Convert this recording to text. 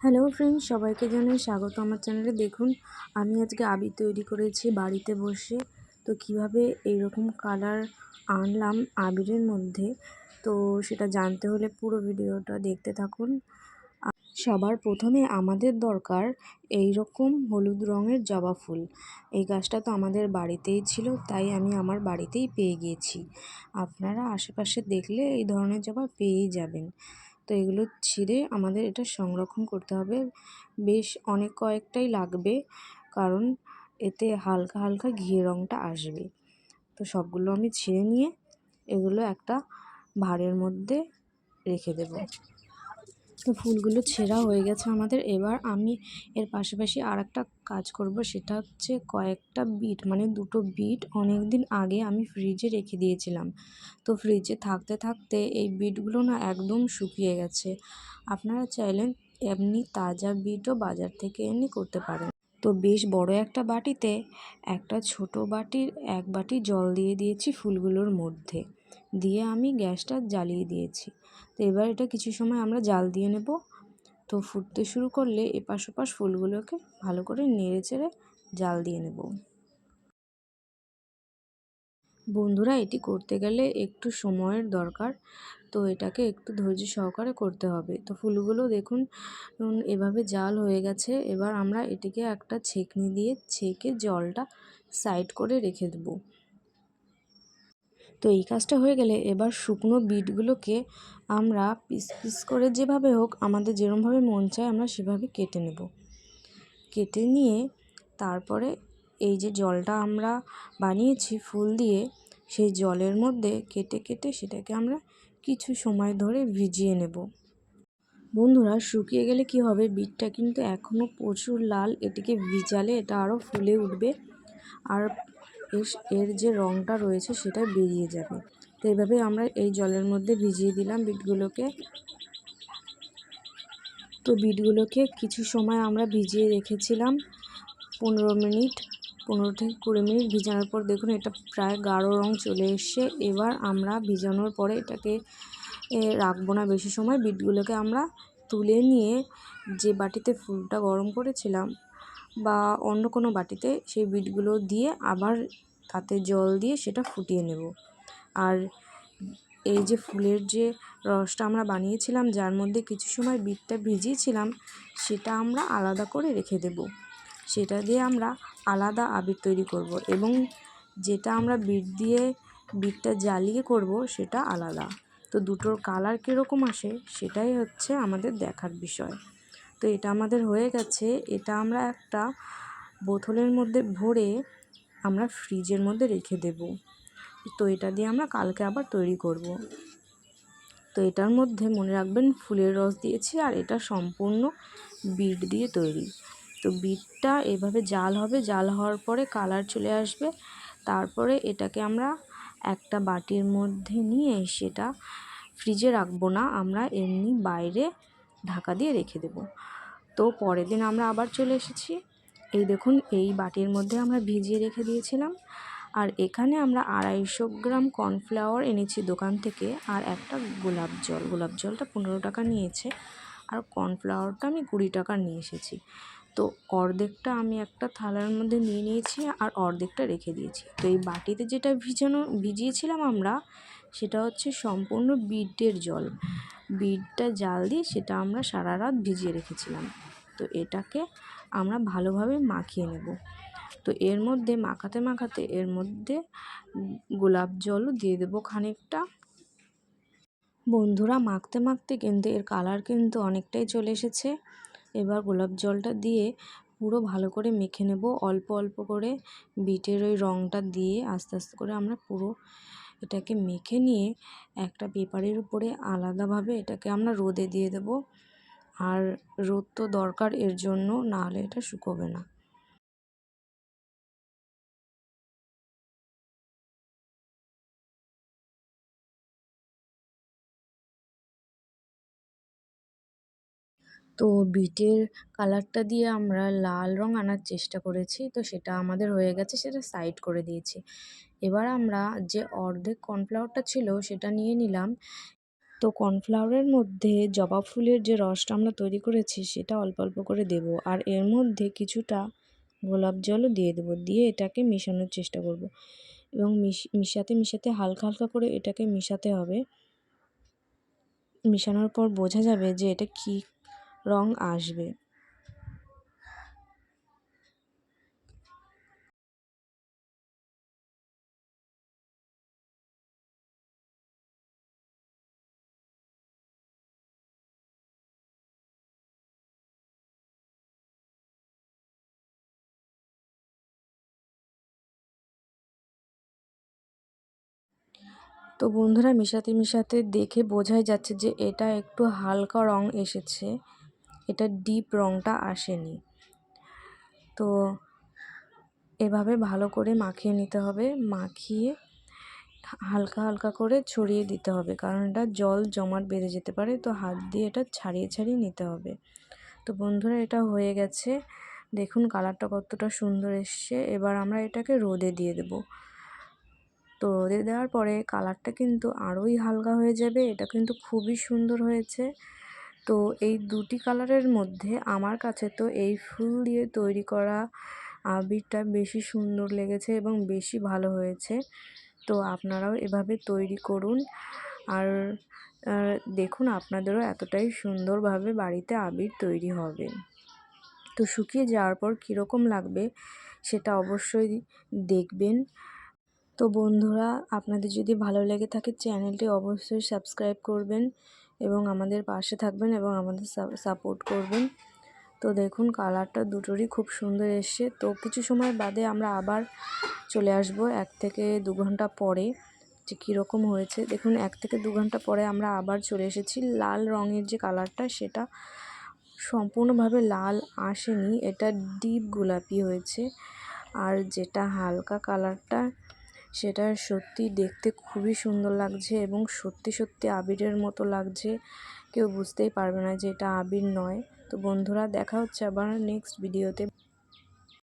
Hello friends সবাইকে জানাই স্বাগত আমার চ্যানেলে দেখুন, আমি আজকে আবির তৈরি করেছি বাড়িতে বসে। তো কীভাবে এইরকম কালার আনলাম আবিরের মধ্যে, তো সেটা জানতে হলে পুরো ভিডিওটা দেখতে থাকুন। সবার প্রথমে আমাদের দরকার এই রকম হলুদ রঙের জবা ফুল। এই গাছটা তো আমাদের বাড়িতেই ছিল, তাই আমি আমার বাড়িতেই পেয়ে গিয়েছি। আপনারা আশেপাশে দেখলে এই ধরনের জবা পেয়েই যাবেন। তো এগুলো ছিঁড়ে আমাদের এটা সংরক্ষণ করতে হবে। বেশ অনেক কয়েকটাই লাগবে, কারণ এতে হালকা হালকা ঘিয়ে রঙটা আসবে। তো সবগুলো আমি ছিঁড়ে নিয়ে এগুলো একটা ভাঁড়ের মধ্যে রেখে দেব। ফুলগুলো ছেঁড়া হয়ে গেছে আমাদের। এবার আমি এর পাশাপাশি আর একটা কাজ করব, সেটা হচ্ছে কয়েকটা বিট মানে দুটো বিট অনেক দিন আগে আমি ফ্রিজে রেখে দিয়েছিলাম। তো ফ্রিজে থাকতে থাকতে এই বিটগুলো না একদম শুকিয়ে গেছে। আপনারা চাইলেন এমনি তাজা বিটও বাজার থেকে এমনি করতে পারেন। তো বেশ বড় একটা বাটিতে একটা ছোট বাটির এক বাটি জল দিয়ে দিয়েছি ফুলগুলোর মধ্যে। দিয়ে আমি গ্যাসটা জ্বালিয়ে দিয়েছি। তো এবার এটা কিছু সময় আমরা জাল দিয়ে নেব। তো ফুটতে শুরু করলে এপাশ ওপাশ ফুলগুলোকে ভালো করে নেড়ে চেড়ে জাল দিয়ে নেব। বন্ধুরা, এটি করতে গেলে একটু সময়ের দরকার। তো এটাকে একটু ধৈর্য সহকারে করতে হবে। তো ফুলগুলো দেখুন এভাবে জাল হয়ে গেছে। এবার আমরা এটিকে একটা ছেঁকনি দিয়ে ছেঁকে জলটা সাইড করে রেখে দেবো। তো এই কাজটা হয়ে গেলে এবার শুকনো বিটগুলোকে আমরা পিস পিস করে যেভাবে হোক আমাদের যেরমভাবে মন চায় আমরা সেভাবে কেটে নেব। কেটে নিয়ে তারপরে এই যে জলটা আমরা বানিয়েছি ফুল দিয়ে, সেই জলের মধ্যে কেটে কেটে সেটাকে আমরা কিছু সময় ধরে ভিজিয়ে নেব। বন্ধুরা, শুকিয়ে গেলে কি হবে? বিটটা কিন্তু এখনও প্রচুর লাল, এটিকে ভিজালে এটা আরও ফুলে উঠবে। আর এর যে রঙটা রয়েছে সেটা বেরিয়ে যাবে। তো এইভাবে আমরা এই জলের মধ্যে ভিজিয়ে দিলাম বিটগুলোকে। তো বিটগুলোকে কিছু সময় আমরা ভিজিয়ে রেখেছিলাম, পনেরো মিনিট, পনেরো থেকে কুড়ি মিনিট ভিজানোর পর দেখুন এটা প্রায় গাঢ় রং চলে এসছে। এবার আমরা ভিজানোর পরে এটাকে রাখব না বেশি সময়। বিটগুলোকে আমরা তুলে নিয়ে যে বাটিতে ফুলটা গরম করেছিলাম বা অন্য কোনো বাটিতে সেই বিটগুলো দিয়ে আবার তাতে জল দিয়ে সেটা ফুটিয়ে নেব। আর এই যে ফুলের যে রসটা আমরা বানিয়েছিলাম, যার মধ্যে কিছু সময় বিটটা ভিজিয়েছিলাম, সেটা আমরা আলাদা করে রেখে দেব। সেটা দিয়ে আমরা আলাদা আবির তৈরি করব এবং যেটা আমরা বিট দিয়ে বিটটা জ্বালিয়ে করব সেটা আলাদা। তো দুটোর কালার কীরকম আসে সেটাই হচ্ছে আমাদের দেখার বিষয়। তো এটা আমাদের হয়ে গেছে। এটা আমরা একটা বোতলের মধ্যে ভরে আমরা ফ্রিজের মধ্যে রেখে দেব। তো এটা দিয়ে আমরা কালকে আবার তৈরি করব। তো এটার মধ্যে মনে রাখবেন ফুলের রস দিয়েছি আর এটা সম্পূর্ণ বিট দিয়ে তৈরি। তো বিটটা এভাবে জাল হবে, জাল হওয়ার পরে কালার চলে আসবে। তারপরে এটাকে আমরা একটা বাটির মধ্যে নিয়ে সেটা ফ্রিজে রাখব না। আমরা এমনি বাইরে ঢাকা দিয়ে রেখে দেব। তো পরের দিন আমরা আবার চলে এসেছি। এই দেখুন, এই বাটির মধ্যে আমরা ভিজিয়ে রেখে দিয়েছিলাম। আর এখানে আমরা আড়াইশো গ্রাম কর্নফ্লাওয়ার এনেছি দোকান থেকে। আর একটা গোলাপ জল, গোলাপ জলটা পনেরো টাকা নিয়েছে। আর কর্নফ্লাওয়ারটা আমি কুড়ি টাকা নিয়ে এসেছি। তো অর্ধেকটা আমি একটা থালার মধ্যে নিয়ে নিয়েছি আর অর্ধেকটা রেখে দিয়েছি। তো এই বাটিতে যেটা ভিজানো, ভিজিয়েছিলাম আমরা, সেটা হচ্ছে সম্পূর্ণ বিটের জল। বিটটা জাল দিয়ে সেটা আমরা সারা রাত ভিজিয়ে রেখেছিলাম। তো এটাকে আমরা ভালোভাবে মাখিয়ে নেব। তো এর মধ্যে মাখাতে মাখাতে এর মধ্যে গোলাপ জলও দিয়ে দেবো খানিকটা। বন্ধুরা, মাখতে মাখতে কিন্তু এর কালার কিন্তু অনেকটাই চলে এসেছে। এবার গোলাপ জলটা দিয়ে পুরো ভালো করে মেখে নেব। অল্প অল্প করে বিটের ওই রঙটা দিয়ে আস্তে আস্তে করে আমরা পুরো এটাকে মেখে নিয়ে একটা পেপারের উপরে আলাদাভাবে এটাকে আমরা রোদে দিয়ে দেব। আর রোদ তো দরকার, এর জন্য নাহলে এটা শুকোবে না। তো বিটের কালারটা দিয়ে আমরা লাল রং আনার চেষ্টা করেছি, তো সেটা আমাদের হয়ে গেছে, সেটা সাইড করে দিয়েছি। এবার আমরা যে অর্ধেক কর্নফ্লাওয়ারটা ছিল সেটা নিয়ে নিলাম। তো কর্নফ্লাওয়ারের মধ্যে জবা ফুলের যে রসটা আমরা তৈরি করেছি, সেটা অল্প অল্প করে দেব। আর এর মধ্যে কিছুটা গোলাপ জলও দিয়ে দেবো, দিয়ে এটাকে মেশানোর চেষ্টা করব। এবং মিশাতে মিশাতে হালকা হালকা করে এটাকে মিশাতে হবে। মিশানোর পর বোঝা যাবে যে এটা কী রং আসবে। তো বন্ধুরা মিশাতে মিশাতে দেখে বোঝাই যাচ্ছে যে এটা একটু হালকা রং এসেছে। এটা ডিপ রংটা আসেনি। তো এভাবে ভালো করে মাখিয়ে নিতে হবে। মাখিয়ে হালকা হালকা করে ছড়িয়ে দিতে হবে। কারণ এটা জল জমাট বেঁধে যেতে পারে। তো হাত দিয়ে এটা ছাড়িয়ে ছাড়িয়ে নিতে হবে। তো বন্ধুরা, এটা হয়ে গেছে। দেখুন কালারটা কতটা সুন্দর এসছে। এবার আমরা এটাকে রোদে দিয়ে দেবো। তো রোদে দেওয়ার পরে কালারটা কিন্তু আরোই হালকা হয়ে যাবে। এটা কিন্তু খুবই সুন্দর হয়েছে। তো এই দুটি কালারের মধ্যে আমার কাছে তো এই ফুল দিয়ে তৈরি করা আবিরটা বেশি সুন্দর লেগেছে এবং বেশি ভালো হয়েছে। তো আপনারাও এভাবে তৈরি করুন। আর দেখুন আপনাদেরও এতটাই সুন্দরভাবে বাড়িতে আবির তৈরি হবে। তো শুকিয়ে যাওয়ার পর কীরকম লাগবে সেটা অবশ্যই দেখবেন। তো বন্ধুরা, আপনাদের যদি ভালো লেগে থাকে চ্যানেলটি অবশ্যই সাবস্ক্রাইব করবেন। এবং আমাদের পাশে থাকবেন এবং আমাদের সাপোর্ট করবেন। তো দেখুন কালারটা দুটোরই খুব সুন্দর এসছে। তো কিছু সময় বাদে আমরা আবার চলে আসব এক থেকে দু ঘণ্টা পরে। যে কীরকম হয়েছে, দেখুন এক থেকে দু ঘণ্টা পরে আমরা আবার চলে এসেছি। লাল রঙের যে কালারটা সেটা সম্পূর্ণভাবে লাল আসেনি। এটা ডিপ গোলাপি হয়েছে। আর যেটা হালকা কালারটা সেটা সত্যি দেখতে খুবই সুন্দর লাগছে এবং সত্যি সত্যি আবিরের মতো লাগছে। কেউ বুঝতেই পারবে না যে এটা আবির নয়। তো বন্ধুরা, দেখা হচ্ছে আবার নেক্সট ভিডিওতে